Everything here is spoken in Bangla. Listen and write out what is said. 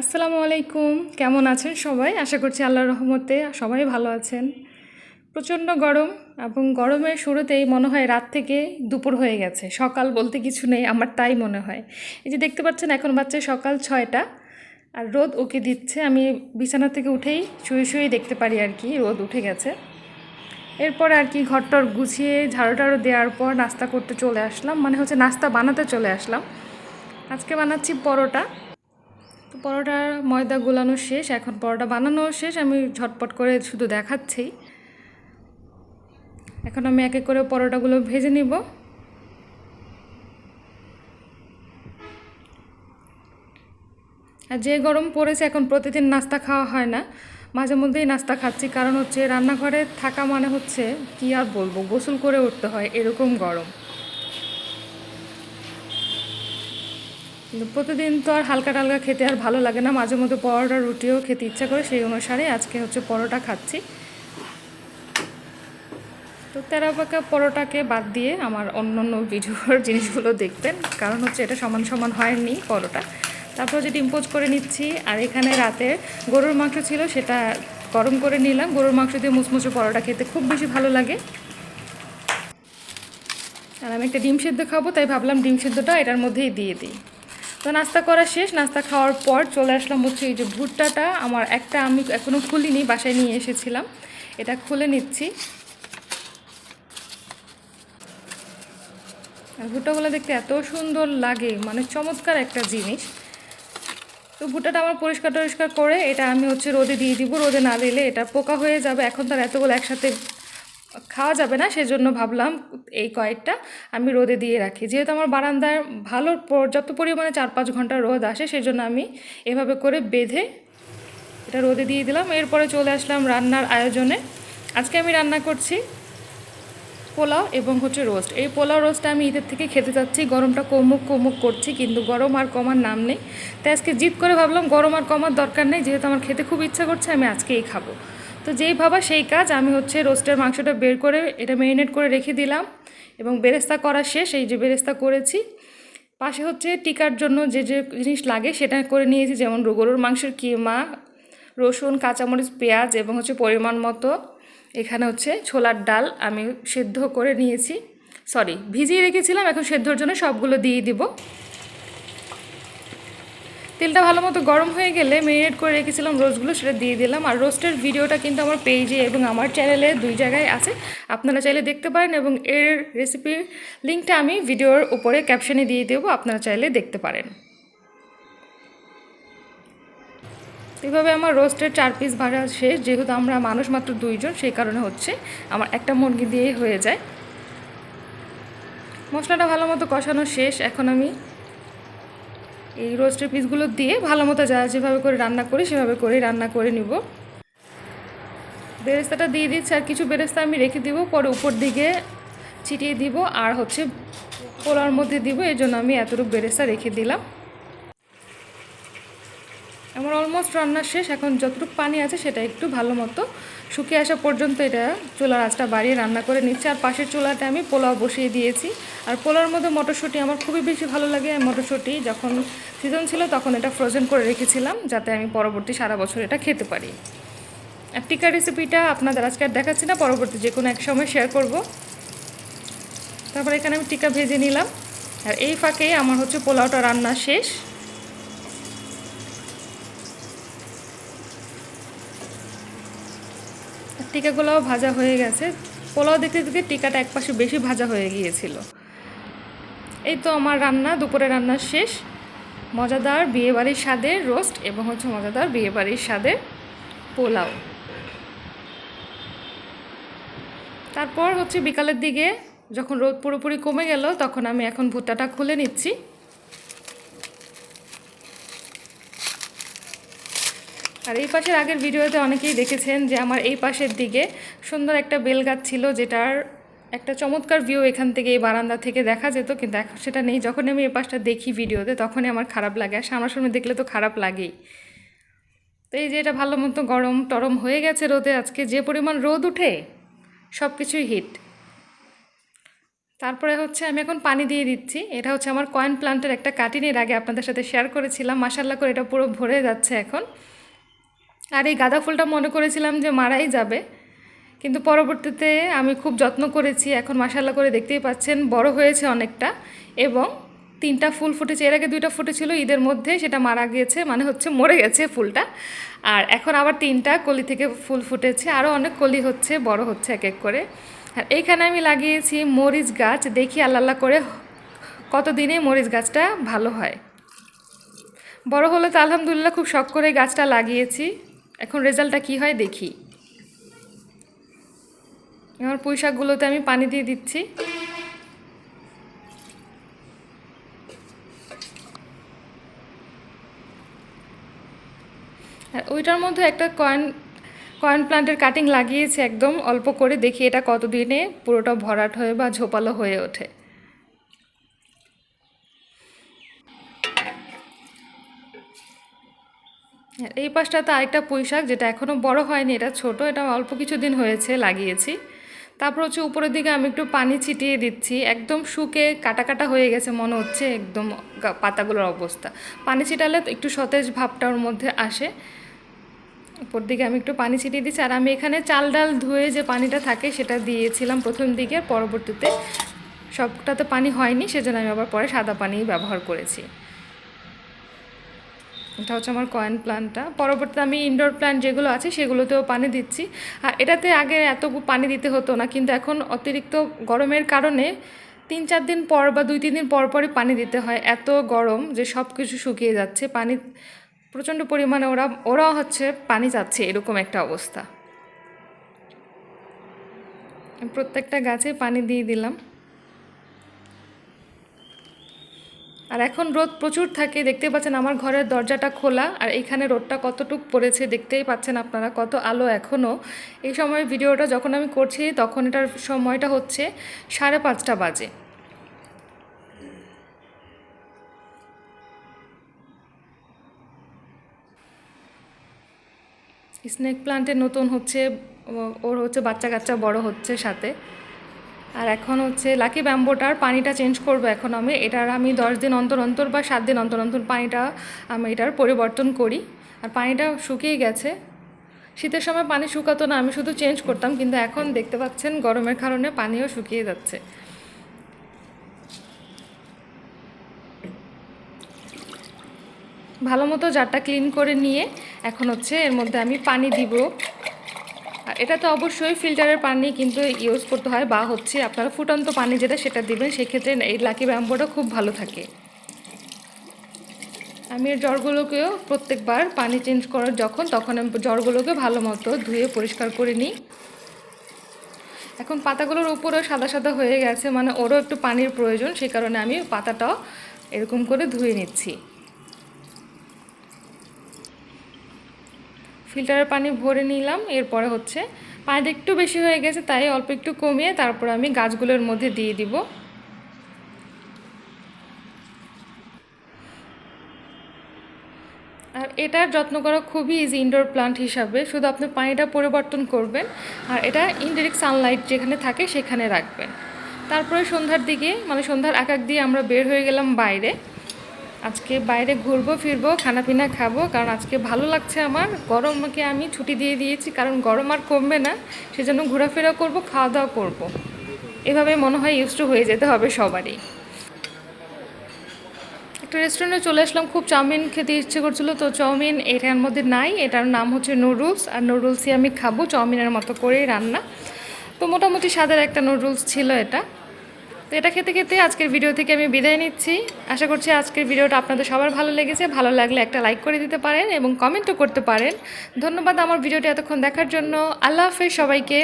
আসসালামু আলাইকুম। কেমন আছেন সবাই? আশা করছি আল্লাহর রহমতে সবাই ভালো আছেন। প্রচণ্ড গরম এবং গরমের শুরুতেই মনে হয় রাত থেকে দুপুর হয়ে গেছে। সকাল বলতে কিছু নেই, আমার তাই মনে হয়। এই যে দেখতে পাচ্ছেন, এখন বাচ্চা সকাল ছয়টা আর রোদ ওকে দিচ্ছে। আমি বিছানা থেকে উঠেই শুয়ে শুয়েই দেখতে পারি আর কি, রোদ উঠে গেছে। এরপর আর কি ঘরটর গুছিয়ে ঝাড়ু টাড়ু দেওয়ার পর নাস্তা করতে চলে আসলাম। মানে হচ্ছে নাস্তা বানাতে চলে আসলাম। আজকে বানাচ্ছি পরোটা। পরোটার ময়দা গোলানো শেষ, এখন পরোটা বানানো শেষ, আমি ঝটপট করে শুধু দেখাচ্ছি। এখন আমি এক এক করে পরোটাগুলো ভেজে নিব। আর যে গরম পড়েছে, এখন প্রতিদিন নাস্তা খাওয়া হয় না। মাঝে মধ্যেই নাস্তা খাচ্ছি, কারণ হচ্ছে রান্নাঘরে থাকা মানে হচ্ছে কি আর বলব, গোসল করে উঠতে হয় এরকম গরম। কিন্তু প্রতিদিন তো আর হালকা টালকা খেতে আর ভালো লাগে না। মাঝে মধ্যে পরোটা, রুটিও খেতে ইচ্ছা করে, সেই অনুসারে আজকে হচ্ছে পরোটা খাচ্ছি। তো তেরা পাকা পরোটাকে বাদ দিয়ে আমার অন্য অন্য ভিডিওর জিনিসগুলো দেখবেন। কারণ হচ্ছে এটা সমান সমান হয়নি পরোটা। তারপর যে ডিম্পোজ করে নিচ্ছি, আর এখানে রাতে গরুর মাংস ছিল সেটা গরম করে নিলাম। গরুর মাংস দিয়ে মুচমুচে পরোটা খেতে খুব বেশি ভালো লাগে। আর আমি একটা ডিম সেদ্ধ খাব, তাই ভাবলাম ডিম সেদ্ধটা এটার মধ্যেই দিয়ে দিই। তো নাস্তা করা শেষ, নাস্তা খাওয়ার পর চলে আসলাম হচ্ছে এই যে ভুট্টাটা। আমার একটা আমি এখনও খুলিনি, বাসায় নিয়ে এসেছিলাম। এটা খুলে নিচ্ছি। ভুট্টাগুলো দেখতে এত সুন্দর লাগে মানে চমৎকার একটা জিনিস। তো ভুট্টাটা আমার পরিষ্কার টরিষ্কার করে এটা আমি হচ্ছে রোদে দিয়ে দিব। রোদে না দিলে এটা পোকা হয়ে যাবে। এখন তার এতগুলো একসাথে খাওয়া যাবে না, সেজন্য ভাবলাম এই কয়েকটা আমি রোদে দিয়ে রাখি। যেহেতু আমার বারান্দার ভালো পর্যাপ্ত পরিমাণে চার পাঁচ ঘণ্টা রোদ আসে, সেজন্য আমি এভাবে করে বেঁধে এটা রোদে দিয়ে দিলাম। এরপরে চলে আসলাম রান্নার আয়োজনে। আজকে আমি রান্না করছি পোলাও এবং হচ্ছে রোস্ট। এই পোলাও রোস্টটা আমি ঈদের থেকে খেতে চাচ্ছি। গরমটা কমুক কমুক করছি, কিন্তু গরম আর কমার নাম নেই। তাই আজকে জিদ করে ভাবলাম গরম আর কমার দরকার নেই। যেহেতু আমার খেতে খুব ইচ্ছা করছে, আমি আজকেই খাব। তো যেই ভাবা সেই কাজ, আমি হচ্ছে রোস্টের মাংসটা বের করে এটা ম্যারিনেট করে রেখে দিলাম এবং বেরেস্তা করা শেষ, এই যে বেরেস্তা করেছি। পাশে হচ্ছে টিকার জন্য যে যে জিনিস লাগে সেটা করে নিয়েছি, যেমন গরুর মাংসের কিমা, রসুন, কাঁচামরিচ, পেঁয়াজ এবং হচ্ছে পরিমাণ মতো। এখানে হচ্ছে ছোলার ডাল আমি সেদ্ধ করে নিয়েছি। সরি ভিজিয়ে রেখেছিলাম, এখন সেদ্ধর জন্য সবগুলো দিয়ে দিব। তেলটা ভালো মতো গরম হয়ে গেলে মেরিনেট করে রেখেছিলাম, রোস্টগুলো সেটা দিয়ে দিলাম। আর রোস্টের ভিডিওটা কিন্তু আমার পেজে এবং আমার চ্যানেলে দুই জায়গায় আছে। আপনারা চাইলে দেখতে পারেন এবং এর রেসিপির লিঙ্কটা আমি ভিডিওর উপরে ক্যাপশনে দিয়ে দেবো, আপনারা চাইলে দেখতে পারেন। এভাবে আমার রোস্টের চার পিস ভাজা শেষ। যেহেতু আমরা মানুষ মাত্র দুইজন, সেই কারণে হচ্ছে আমার একটা মুরগি দিয়েই হয়ে যায়। মশলাটা ভালো মতো কষানো শেষ। এখন আমি এই রোস্টের পিসগুলো দিয়ে ভালো মতো যা যেভাবে করে রান্না করি, সেভাবে করেই রান্না করে নিব। বেরেস্তাটা দিয়ে দিচ্ছি আর কিছু বেরেস্তা আমি রেখে দিব, পরে উপর দিকে ছিটিয়ে দিব, আর হচ্ছে পোলার মধ্যে দিব এই জন্য আমি এতটুকু বেরেস্তা রেখে দিলাম। আমার অলমোস্ট রান্না শেষ, এখন যতটুকু পানি আছে সেটা একটু ভালো মতো শুকিয়ে আসা পর্যন্ত এটা চুলার আঁচটা বাড়িয়ে রান্না করে নিচ্ছি। আর পাশের চুলাতে আমি পোলাও বসিয়ে দিয়েছি। আর পোলাওর মধ্যে মটরশুঁটি আমার খুবই বেশি ভালো লাগে। মটরশুঁটি যখন সিজন ছিল তখন এটা ফ্রোজেন করে রেখেছিলাম যাতে আমি পরবর্তী সারা বছর এটা খেতে পারি। আর টিকা রেসিপিটা আপনাদের আজকে আর দেখাচ্ছি না, পরবর্তী যে কোনো এক সময় শেয়ার করব। তারপর এখানে আমি টিকা ভেজে নিলাম। আর এই ফাঁকেই আমার হচ্ছে পোলাওটা রান্না শেষ। টিকাগুলোও ভাজা হয়ে গেছে। পোলাও দেখতে দেখতে টিকাটা একপাশে বেশি ভাজা হয়ে গিয়েছিল। এই তো আমার রান্না দুপুরে রান্না শেষ। মজাদার বিয়েবাড়ির স্বাদের রোস্ট এবং হচ্ছে মজাদার বিয়েবাড়ির স্বাদের পোলাও। তারপর হচ্ছে বিকালের দিকে যখন রোদ পুরোপুরি কমে গেল, তখন আমি এখন ভুট্টাটা খুলে নিচ্ছি। আর এই পাশের আগের ভিডিওতে অনেকেই দেখেছেন যে আমার এই পাশের দিকে সুন্দর একটা বেল গাছ ছিল যেটার একটা চমৎকার ভিউ এখান থেকে এই বারান্দা থেকে দেখা যেত, কিন্তু এখন সেটা নেই। যখন আমি এই পাশটা দেখি ভিডিওতে, তখনই আমার খারাপ লাগে। আর সামনাসামনি দেখলে তো খারাপ লাগেই। তো এই যে এটা ভালো মতো গরম টরম হয়ে গেছে রোদে, আজকে যে পরিমাণ রোদ উঠে সব কিছুই হিট। তারপরে হচ্ছে আমি এখন পানি দিয়ে দিচ্ছি। এটা হচ্ছে আমার কয়েন প্লান্টের একটা কাটিনের আগে আপনাদের সাথে শেয়ার করেছিলাম। মাসাল্লা করে এটা পুরো ভরে যাচ্ছে এখন। আর এই গাঁদা ফুলটা মনে করেছিলাম যে মারাই যাবে। কিন্তু পরবর্তীতে আমি খুব যত্ন করেছি, এখন মাসাল্লা করে দেখতেই পাচ্ছেন, বড় হয়েছে অনেকটা এবং তিনটা ফুল ফুটেছে। এর আগে দুইটা ফুটেছিল, ঈদের মধ্যে সেটা মারা গিয়েছে মানে হচ্ছে মরে গেছে ফুলটা। আর এখন আবার তিনটা কলি থেকে ফুল ফুটেছে আরও অনেক কলি হচ্ছে, বড় হচ্ছে এক এক করে। আর এইখানে আমি লাগিয়েছি মরিচ গাছ, দেখি আল্লাহ করে কতদিনে মরিচ গাছটা ভালো হয়। বড় হলে তো আলহামদুলিল্লাহ খুব শখ করে গাছটা লাগিয়েছি। এখন রেজাল্টটা কি হয় দেখি। আমার পুঁই শাকগুলোতে আমি পানি দিয়ে দিচ্ছি। আর ওইটার মধ্যে একটা কয়েন কয়েন প্লান্টের কাটিং লাগিয়েছে একদম অল্প করে। দেখি এটা কতদিনে পুরোটা ভরাট হয়ে বা ঝোপালো হয়ে ওঠে। এই পাশটাতে আরেকটা পুঁই শাক যেটা এখনও বড় হয়নি, এটা ছোট এটা অল্প কিছুদিন হয়েছে, লাগিয়েছি। তারপর হচ্ছে উপরের দিকে আমি একটু পানি ছিটিয়ে দিচ্ছি, একদম শুকে কাটা কাটা হয়ে গেছে মনে হচ্ছে, একদম পাতাগুলোর অবস্থা। পানি ছিটালে একটু সতেজ ভাবটা ওর মধ্যে আসে। উপর দিকে আমি একটু পানি ছিটিয়ে দিচ্ছি, আর আমি এখানে চাল ডাল ধুয়ে যে পানিটা থাকে সেটা দিয়েছিলাম প্রথম দিকে পরবর্তীতে। সবটাতে পানি হয়নি, সেজন্য আমি আবার পরে সাদা পানি ব্যবহার করেছি। এটা হচ্ছে আমার কয়েন প্ল্যান্টটা পরবর্তীতে আমি ইনডোর প্ল্যান্ট যেগুলো আছে, সেগুলোতেও পানি দিচ্ছি। আর এটাতে আগে এত পানি দিতে হতো না, কিন্তু এখন অতিরিক্ত গরমের কারণে তিন চার দিন পর বা দুই তিন দিন পর পরই পানি দিতে হয়। এত গরম যে সব কিছু শুকিয়ে যাচ্ছে। পানি, প্রচণ্ড পরিমাণে ওরা, ওরাও হচ্ছে পানি চাচ্ছে, এরকম একটা অবস্থা। প্রত্যেকটা গাছে পানি দিয়ে দিলাম। আর এখন রোদ প্রচুর থাকে, দেখতেই পাচ্ছেন আমার ঘরের দরজাটা খোলা আর এখানে রোদটা কতটুক পড়েছে দেখতেই পাচ্ছেন আপনারা, কত আলো এখনও এই সময় ভিডিওটা যখন আমি করছি তখন এটার সময়টা হচ্ছে সাড়ে পাঁচটা বাজে। স্নেক প্লান্টে নতুন হচ্ছে ওর হচ্ছে বাচ্চা কাচ্চা বড় হচ্ছে সাথে। আর এখন হচ্ছে লাকি ব্যাম্বোটার পানিটা চেঞ্জ করব এখন আমি। এটার আমি দশ দিন অন্তর অন্তর বা সাত দিন অন্তর অন্তর পানিটা আমি এটার পরিবর্তন করি। আর পানিটা শুকিয়ে গেছে। শীতের সময় পানি শুকাতো না, আমি শুধু চেঞ্জ করতাম, কিন্তু এখন দেখতে পাচ্ছেন গরমের কারণে পানিও শুকিয়ে যাচ্ছে। ভালো মতো জারটা ক্লিন করে নিয়ে এখন হচ্ছে এর মধ্যে আমি পানি দিব। আর এটা তো অবশ্যই ফিল্টারের পানি কিন্তু ইউজ করতে হয় বা হচ্ছে আপনারা ফুটন্ত পানি যেটা সেটা দিবেন, সেক্ষেত্রে এই লাকি ব্যাম্বোটা খুব ভালো থাকে। আমি এর জ্বরগুলোকেও প্রত্যেকবার পানি চেঞ্জ করার যখন, তখন আমি জ্বরগুলোকে ভালো মতো ধুয়ে পরিষ্কার করে নিই। এখন পাতাগুলোর উপরেও সাদা সাদা হয়ে গেছে মানে ওরও একটু পানির প্রয়োজন সেই কারণে আমি পাতাটাও এরকম করে ধুয়ে নিচ্ছি। ফিল্টারের পানি ভরে নিলাম, এরপরে হচ্ছে পানিটা একটু বেশি হয়ে গেছে, তাই অল্প একটু কমিয়ে তারপর আমি গাছগুলোর মধ্যে দিয়ে দিব। আর এটার যত্ন করা খুবই ইজি ইনডোর প্লান্ট হিসাবে, শুধু আপনি পানিটা পরিবর্তন করবেন আর এটা ইনডিরেক্ট সানলাইট যেখানে থাকে সেখানে রাখবেন। তারপরে সন্ধ্যার দিকে মানে সন্ধ্যার এক এক দিয়ে আমরা বের হয়ে গেলাম বাইরে। আজকে বাইরে ঘুরবো, ফিরবো, খানাপিনা খাব, কারণ আজকে ভালো লাগছে আমার। গরমকে আমি ছুটি দিয়ে দিয়েছি, কারণ গরম আর কমবে না, সেজন্য ঘোরাফেরা করব খাওয়া দাওয়া করব। এভাবে মনে হয় ইউজ টু হয়ে যেতে হবে সবারই। একটা রেস্টুরেন্টে চলে আসলাম, খুব চাউমিন খেতে ইচ্ছে করছিল, তো চাউমিন এটার মধ্যে নাই, এটার নাম হচ্ছে নুডলস আর নুডলসই আমি খাব, চাউমিনের মতো করেই রান্না। তো মোটামুটি স্বাদের একটা নুডলস ছিল এটা। তো এটা খেতে খেতে আজকের ভিডিও থেকে আমি বিদায় নিচ্ছি। আশা করছি আজকের ভিডিওটা আপনাদের সবার ভালো লেগেছে। ভালো লাগলে একটা লাইক করে দিতে পারেন এবং কমেন্টও করতে পারেন। ধন্যবাদ আমার ভিডিওটি এতক্ষণ দেখার জন্য। আল্লাহ হাফেজ সবাইকে।